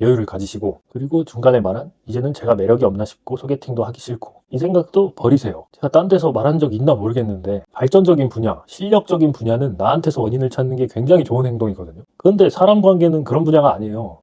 여유를 가지시고 그리고 중간에 말한 이제는 제가 매력이 없나 싶고 소개팅도 하기 싫고 이 생각도 버리세요. 제가 딴 데서 말한 적 있나 모르겠는데 발전적인 분야, 실력적인 분야는 나한테서 원인을 찾는 게 굉장히 좋은 행동이거든요. 그런데 사람 관계는 그런 분야가 아니에요.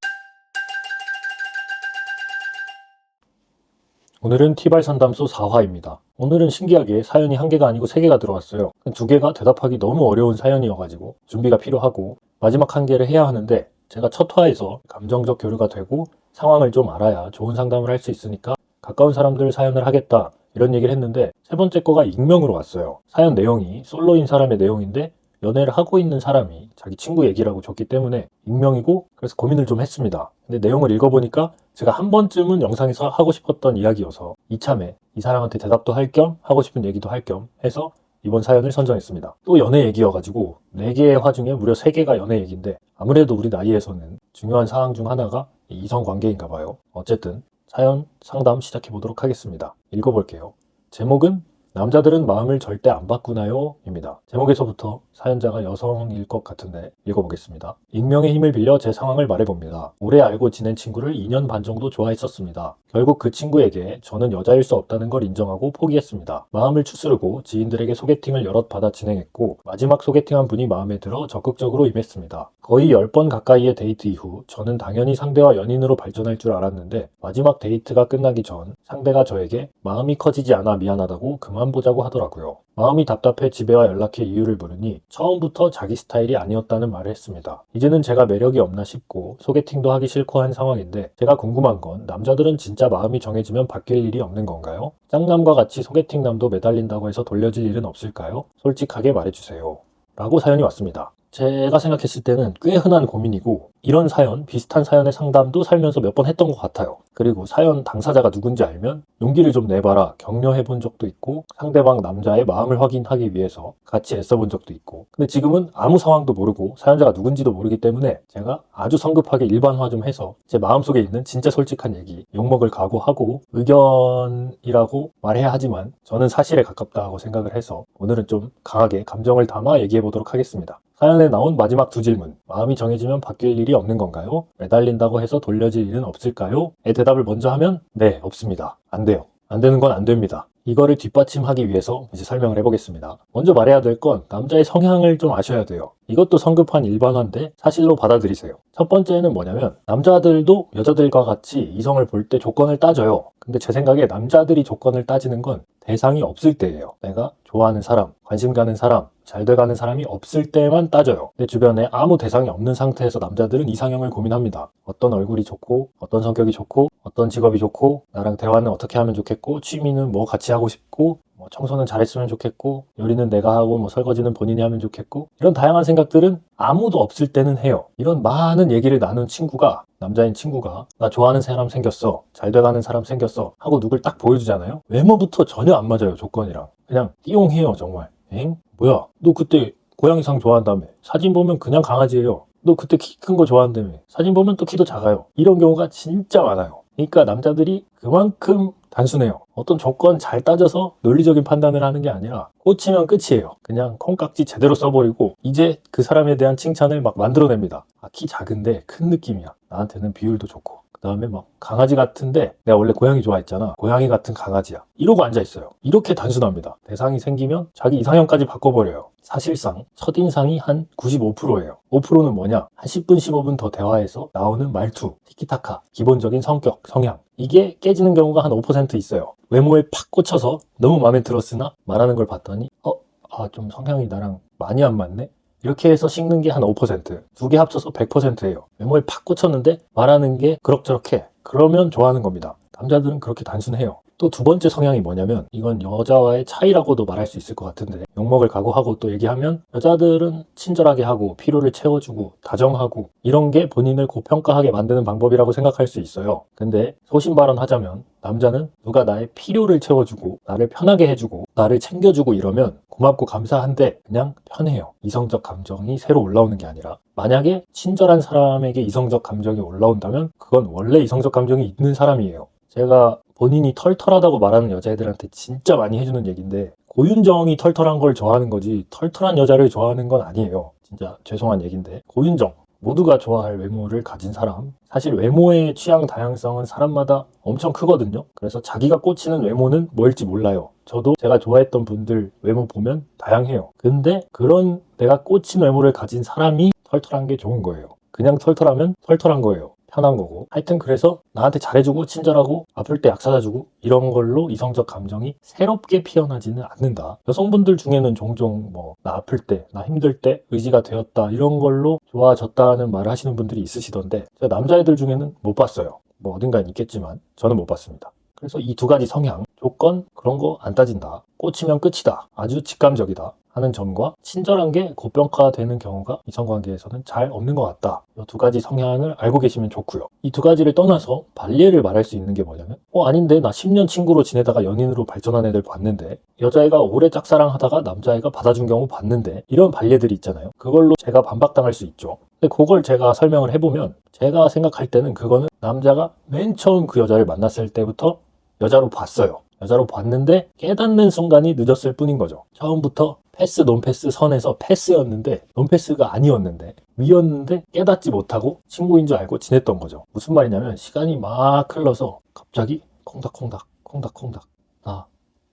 오늘은 티발 상담소 4화입니다. 오늘은 신기하게 사연이 한 개가 아니고 세 개가 들어왔어요. 두 개가 대답하기 너무 어려운 사연이어가지고 준비가 필요하고 마지막 한 개를 해야 하는데 제가 첫 화에서 감정적 교류가 되고 상황을 좀 알아야 좋은 상담을 할 수 있으니까 가까운 사람들 사연을 하겠다 이런 얘기를 했는데 세 번째 거가 익명으로 왔어요. 사연 내용이 솔로인 사람의 내용인데 연애를 하고 있는 사람이 자기 친구 얘기라고 줬기 때문에 익명이고 그래서 고민을 좀 했습니다. 근데 내용을 읽어보니까 제가 한 번쯤은 영상에서 하고 싶었던 이야기여서 이참에 이 사람한테 대답도 할 겸 하고 싶은 얘기도 할 겸 해서 이번 사연을 선정했습니다. 또 연애 얘기여가지고 4개의 화 중에 무려 3개가 연애 얘기인데 아무래도 우리 나이에서는 중요한 사항 중 하나가 이 이성 관계인가 봐요. 어쨌든 사연 상담 시작해 보도록 하겠습니다. 읽어볼게요. 제목은 남자들은 마음을 절대 안 바꾸나요? 입니다. 제목에서부터 사연자가 여성일 것 같은데 읽어보겠습니다. 익명의 힘을 빌려 제 상황을 말해봅니다. 오래 알고 지낸 친구를 2년 반 정도 좋아했었습니다. 결국 그 친구에게 저는 여자일 수 없다는 걸 인정하고 포기했습니다. 마음을 추스르고 지인들에게 소개팅을 여럿 받아 진행했고 마지막 소개팅한 분이 마음에 들어 적극적으로 임했습니다. 거의 10번 가까이의 데이트 이후 저는 당연히 상대와 연인으로 발전할 줄 알았는데 마지막 데이트가 끝나기 전 상대가 저에게 마음이 커지지 않아 미안하다고 그만 보자고 하더라고요. 마음이 답답해 집에와 연락해 이유를 물으니 처음부터 자기 스타일이 아니었다는 말을 했습니다. 이제는 제가 매력이 없나 싶고 소개팅도 하기 싫고 한 상황인데 제가 궁금한 건 남자들은 진짜 마음이 정해지면 바뀔 일이 없는 건가요? 짱남과 같이 소개팅남도 매달린다고 해서 돌려질 일은 없을까요? 솔직하게 말해주세요. 라고 사연이 왔습니다. 제가 생각했을 때는 꽤 흔한 고민이고 이런 사연, 비슷한 사연의 상담도 살면서 몇 번 했던 것 같아요. 그리고 사연 당사자가 누군지 알면 용기를 좀 내봐라 격려해 본 적도 있고 상대방 남자의 마음을 확인하기 위해서 같이 애써 본 적도 있고 근데 지금은 아무 상황도 모르고 사연자가 누군지도 모르기 때문에 제가 아주 성급하게 일반화 좀 해서 제 마음속에 있는 진짜 솔직한 얘기 욕먹을 각오하고 의견이라고 말해야 하지만 저는 사실에 가깝다고 생각을 해서 오늘은 좀 강하게 감정을 담아 얘기해 보도록 하겠습니다. 사연에 나온 마지막 두 질문. 마음이 정해지면 바뀔 일이 없는 건가요? 매달린다고 해서 돌려질 일은 없을까요? 의 대답을 먼저 하면 네, 없습니다. 안 돼요. 안 되는 건 안 됩니다. 이거를 뒷받침하기 위해서 이제 설명을 해보겠습니다. 먼저 말해야 될 건 남자의 성향을 좀 아셔야 돼요. 이것도 성급한 일반화인데 사실로 받아들이세요. 첫 번째는 뭐냐면 남자들도 여자들과 같이 이성을 볼 때 조건을 따져요. 근데 제 생각에 남자들이 조건을 따지는 건 대상이 없을 때예요. 내가 좋아하는 사람, 관심 가는 사람, 잘 돼가는 사람이 없을 때만 따져요. 내 주변에 아무 대상이 없는 상태에서 남자들은 이상형을 고민합니다. 어떤 얼굴이 좋고, 어떤 성격이 좋고, 어떤 직업이 좋고, 나랑 대화는 어떻게 하면 좋겠고, 취미는 뭐 같이 하고 싶고, 뭐 청소는 잘했으면 좋겠고, 요리는 내가 하고, 뭐 설거지는 본인이 하면 좋겠고, 이런 다양한 생각들은 아무도 없을 때는 해요. 이런 많은 얘기를 나눈 친구가, 남자인 친구가, 나 좋아하는 사람 생겼어, 잘 돼가는 사람 생겼어, 하고 누굴 딱 보여주잖아요? 외모부터 전혀 안 맞아요, 조건이랑. 그냥 띠용해요, 정말. 엥? 뭐야? 너 그때 고양이상 좋아한다며. 사진 보면 그냥 강아지예요. 너 그때 키 큰 거 좋아한다며. 사진 보면 또 키도 작아요. 이런 경우가 진짜 많아요. 그러니까 남자들이 그만큼 단순해요. 어떤 조건 잘 따져서 논리적인 판단을 하는 게 아니라 꽂히면 끝이에요. 그냥 콩깍지 제대로 써버리고 이제 그 사람에 대한 칭찬을 막 만들어냅니다. 아, 키 작은데 큰 느낌이야. 나한테는 비율도 좋고. 그 다음에 막 강아지 같은데 내가 원래 고양이 좋아했잖아. 고양이 같은 강아지야. 이러고 앉아있어요. 이렇게 단순합니다. 대상이 생기면 자기 이상형까지 바꿔버려요. 사실상 첫인상이 한 95%예요. 5%는 뭐냐? 한 10분, 15분 더 대화해서 나오는 말투, 티키타카, 기본적인 성격, 성향. 이게 깨지는 경우가 한 5% 있어요. 외모에 팍 꽂혀서 너무 마음에 들었으나 말하는 걸 봤더니 어? 아 좀 성향이 나랑 많이 안 맞네? 이렇게 해서 식는 게 한 5%. 두 개 합쳐서 100%예요. 외모에 팍 꽂혔는데 말하는 게 그럭저럭해. 그러면 좋아하는 겁니다. 남자들은 그렇게 단순해요. 또 두 번째 성향이 뭐냐면 이건 여자와의 차이라고도 말할 수 있을 것 같은데 욕먹을 각오하고 또 얘기하면 여자들은 친절하게 하고 필요를 채워주고 다정하고 이런 게 본인을 고평가하게 만드는 방법이라고 생각할 수 있어요. 근데 소신 발언하자면 남자는 누가 나의 필요를 채워주고 나를 편하게 해주고 나를 챙겨주고 이러면 고맙고 감사한데 그냥 편해요. 이성적 감정이 새로 올라오는 게 아니라 만약에 친절한 사람에게 이성적 감정이 올라온다면 그건 원래 이성적 감정이 있는 사람이에요. 제가 본인이 털털하다고 말하는 여자애들한테 진짜 많이 해주는 얘기인데 고윤정이 털털한 걸 좋아하는 거지 털털한 여자를 좋아하는 건 아니에요. 진짜 죄송한 얘기인데 고윤정 모두가 좋아할 외모를 가진 사람. 사실 외모의 취향 다양성은 사람마다 엄청 크거든요. 그래서 자기가 꽂히는 외모는 뭘지 몰라요. 저도 제가 좋아했던 분들 외모 보면 다양해요. 근데 그런 내가 꽂힌 외모를 가진 사람이 털털한 게 좋은 거예요. 그냥 털털하면 털털한 거예요. 편한 거고. 하여튼 그래서 나한테 잘해주고 친절하고 아플 때약 사다 주고 이런 걸로 이성적 감정이 새롭게 피어나지는 않는다. 여성분들 중에는 종종 뭐 나 아플 때, 나 힘들 때 의지가 되었다 이런 걸로 좋아졌다는 말을 하시는 분들이 있으시던데 제가 남자애들 중에는 못 봤어요. 뭐 어딘가에 있겠지만 저는 못 봤습니다. 그래서 이 두 가지 성향, 조건 그런 거 안 따진다. 꽂히면 끝이다. 아주 직감적이다. 하는 점과 친절한 게 고평가되는 경우가 이성관계에서는 잘 없는 것 같다. 이 두 가지 성향을 알고 계시면 좋고요. 이 두 가지를 떠나서 반례를 말할 수 있는 게 뭐냐면 어 아닌데 나 10년 친구로 지내다가 연인으로 발전한 애들 봤는데 여자애가 오래 짝사랑하다가 남자애가 받아준 경우 봤는데 이런 반례들이 있잖아요. 그걸로 제가 반박당할 수 있죠. 근데 그걸 제가 설명을 해보면 제가 생각할 때는 그거는 남자가 맨 처음 그 여자를 만났을 때부터 여자로 봤어요. 여자로 봤는데 깨닫는 순간이 늦었을 뿐인 거죠. 처음부터 패스 논패스 선에서 패스였는데 논패스가 아니었는데 위였는데 깨닫지 못하고 친구인 줄 알고 지냈던 거죠. 무슨 말이냐면 시간이 막 흘러서 갑자기 콩닥콩닥 콩닥콩닥 나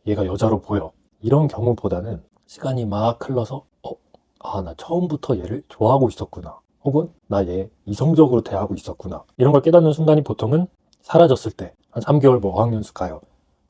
얘가 여자로 보여 이런 경우보다는 시간이 막 흘러서 어? 아 나 처음부터 얘를 좋아하고 있었구나 혹은 나 얘 이성적으로 대하고 있었구나 이런 걸 깨닫는 순간이 보통은 사라졌을 때 한 3개월 뭐 어학연수 가요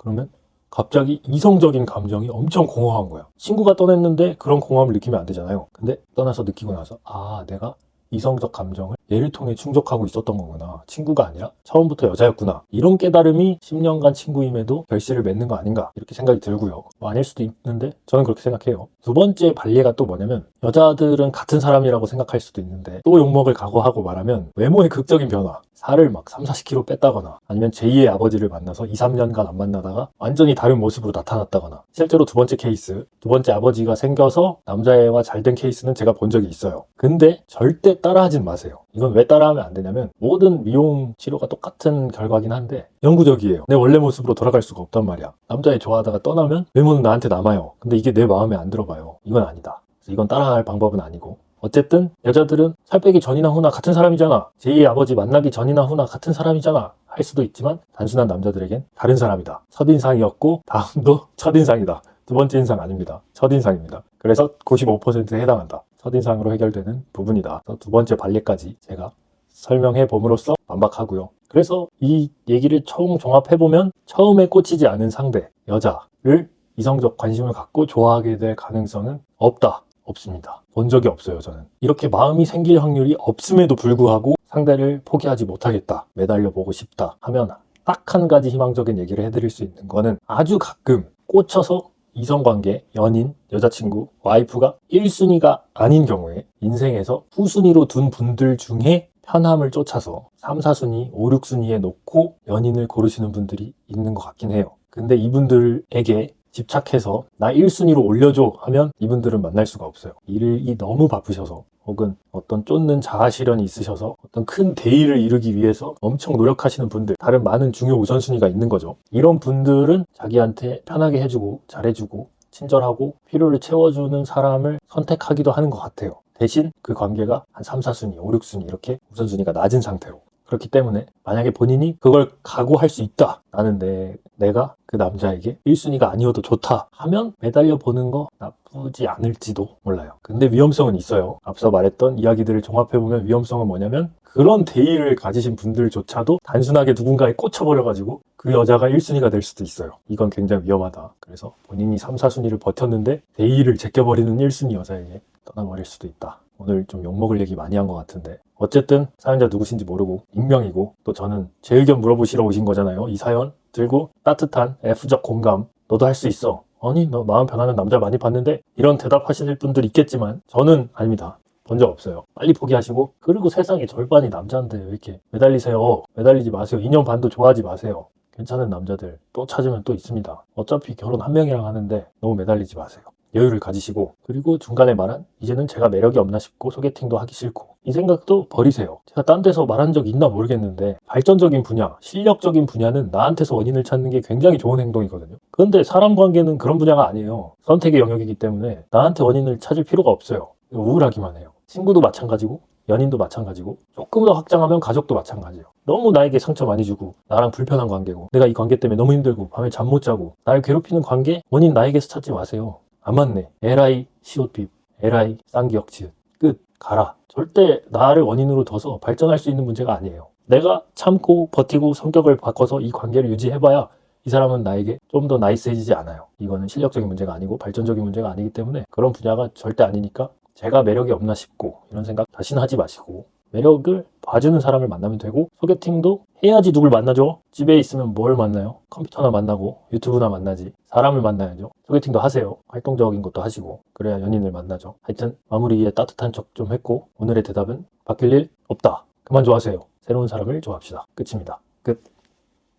그러면 갑자기 이성적인 감정이 엄청 공허한 거야. 친구가 떠났는데 그런 공허함을 느끼면 안 되잖아요. 근데 떠나서 느끼고 나서 아 내가 이성적 감정을 얘를 통해 충족하고 있었던 거구나. 친구가 아니라 처음부터 여자였구나. 이런 깨달음이 10년간 친구임에도 결실을 맺는 거 아닌가 이렇게 생각이 들고요. 뭐 아닐 수도 있는데 저는 그렇게 생각해요. 두 번째 반례가 또 뭐냐면 여자들은 같은 사람이라고 생각할 수도 있는데 또 욕먹을 각오하고 말하면 외모의 극적인 변화. 살을 막 3, 40kg 뺐다거나 아니면 제2의 아버지를 만나서 2, 3년간 안 만나다가 완전히 다른 모습으로 나타났다거나 실제로 두 번째 케이스 두 번째 아버지가 생겨서 남자애와 잘 된 케이스는 제가 본 적이 있어요. 근데 절대 따라하진 마세요. 이건 왜 따라하면 안 되냐면 모든 미용 치료가 똑같은 결과긴 한데 영구적이에요. 내 원래 모습으로 돌아갈 수가 없단 말이야. 남자애 좋아하다가 떠나면 외모는 나한테 남아요. 근데 이게 내 마음에 안 들어봐요. 이건 아니다. 이건 따라할 방법은 아니고 어쨌든 여자들은 살 빼기 전이나 후나 같은 사람이잖아. 제2의 아버지 만나기 전이나 후나 같은 사람이잖아. 할 수도 있지만 단순한 남자들에겐 다른 사람이다. 첫인상이었고 다음도 첫인상이다. 두 번째 인상 아닙니다. 첫인상입니다. 그래서 95%에 해당한다. 첫인상으로 해결되는 부분이다. 두 번째 반례까지 제가 설명해 봄으로써 반박하고요. 그래서 이 얘기를 총 종합해보면 처음에 꽂히지 않은 상대, 여자를 이성적 관심을 갖고 좋아하게 될 가능성은 없다. 없습니다. 본 적이 없어요, 저는. 이렇게 마음이 생길 확률이 없음에도 불구하고 상대를 포기하지 못하겠다. 매달려 보고 싶다. 하면 딱 한 가지 희망적인 얘기를 해드릴 수 있는 거는 아주 가끔 꽂혀서 이성관계, 연인, 여자친구, 와이프가 1순위가 아닌 경우에 인생에서 후순위로 둔 분들 중에 편함을 쫓아서 3, 4순위, 5, 6순위에 놓고 연인을 고르시는 분들이 있는 것 같긴 해요. 근데 이분들에게 집착해서 나 1순위로 올려줘 하면 이분들은 만날 수가 없어요. 일이 너무 바쁘셔서 혹은 어떤 쫓는 자아 실현이 있으셔서 어떤 큰 대의를 이루기 위해서 엄청 노력하시는 분들, 다른 많은 중요 우선순위가 있는 거죠. 이런 분들은 자기한테 편하게 해주고 잘해주고 친절하고 필요를 채워주는 사람을 선택하기도 하는 것 같아요. 대신 그 관계가 한 3, 4순위, 5, 6순위 이렇게 우선순위가 낮은 상태로 그렇기 때문에 만약에 본인이 그걸 각오할 수 있다. 나는 내, 내가 그 남자에게 1순위가 아니어도 좋다 하면 매달려 보는 거 나쁘지 않을지도 몰라요. 근데 위험성은 있어요. 앞서 말했던 이야기들을 종합해보면 위험성은 뭐냐면 그런 대의를 가지신 분들조차도 단순하게 누군가에 꽂혀버려가지고 그 여자가 1순위가 될 수도 있어요. 이건 굉장히 위험하다. 그래서 본인이 3, 4순위를 버텼는데 대의를 제껴버리는 1순위 여자에게 떠나버릴 수도 있다. 오늘 좀 욕먹을 얘기 많이 한 것 같은데. 어쨌든 사연자 누구신지 모르고 익명이고 또 저는 제 의견 물어보시러 오신 거잖아요. 이 사연 들고 따뜻한 F적 공감. 너도 할 수 있어. 아니 너 마음 변하는 남자 많이 봤는데 이런 대답하실 분들 있겠지만 저는 아닙니다. 본 적 없어요. 빨리 포기하시고 그리고 세상의 절반이 남자인데 왜 이렇게 매달리세요? 매달리지 마세요. 2년 반도 좋아하지 마세요. 괜찮은 남자들 또 찾으면 또 있습니다. 어차피 결혼 한 명이랑 하는데 너무 매달리지 마세요 여유를 가지시고 그리고 중간에 말한 이제는 제가 매력이 없나 싶고 소개팅도 하기 싫고 이 생각도 버리세요. 제가 딴 데서 말한 적 있나 모르겠는데 발전적인 분야, 실력적인 분야는 나한테서 원인을 찾는 게 굉장히 좋은 행동이거든요. 그런데 사람 관계는 그런 분야가 아니에요. 선택의 영역이기 때문에 나한테 원인을 찾을 필요가 없어요. 우울하기만 해요. 친구도 마찬가지고 연인도 마찬가지고 조금 더 확장하면 가족도 마찬가지예요. 너무 나에게 상처 많이 주고 나랑 불편한 관계고 내가 이 관계 때문에 너무 힘들고 밤에 잠 못 자고 나를 괴롭히는 관계 원인 나에게서 찾지 마세요. 안 맞네. LI 시옷빛 LI 쌍기역 지읒 끝 가라. 절대 나를 원인으로 둬서 발전할 수 있는 문제가 아니에요. 내가 참고 버티고 성격을 바꿔서 이 관계를 유지해봐야 이 사람은 나에게 좀 더 나이스해지지 않아요. 이거는 실력적인 문제가 아니고 발전적인 문제가 아니기 때문에 그런 분야가 절대 아니니까 제가 매력이 없나 싶고 이런 생각 다시는 하지 마시고 매력을 봐주는 사람을 만나면 되고 소개팅도 해야지 누굴 만나죠. 집에 있으면 뭘 만나요? 컴퓨터나 만나고 유튜브나 만나지 사람을 만나야죠. 소개팅도 하세요. 활동적인 것도 하시고 그래야 연인을 만나죠. 하여튼 마무리에 따뜻한 척 좀 했고 오늘의 대답은 바뀔 일 없다. 그만 좋아하세요. 새로운 사람을 좋아합시다. 끝입니다. 끝.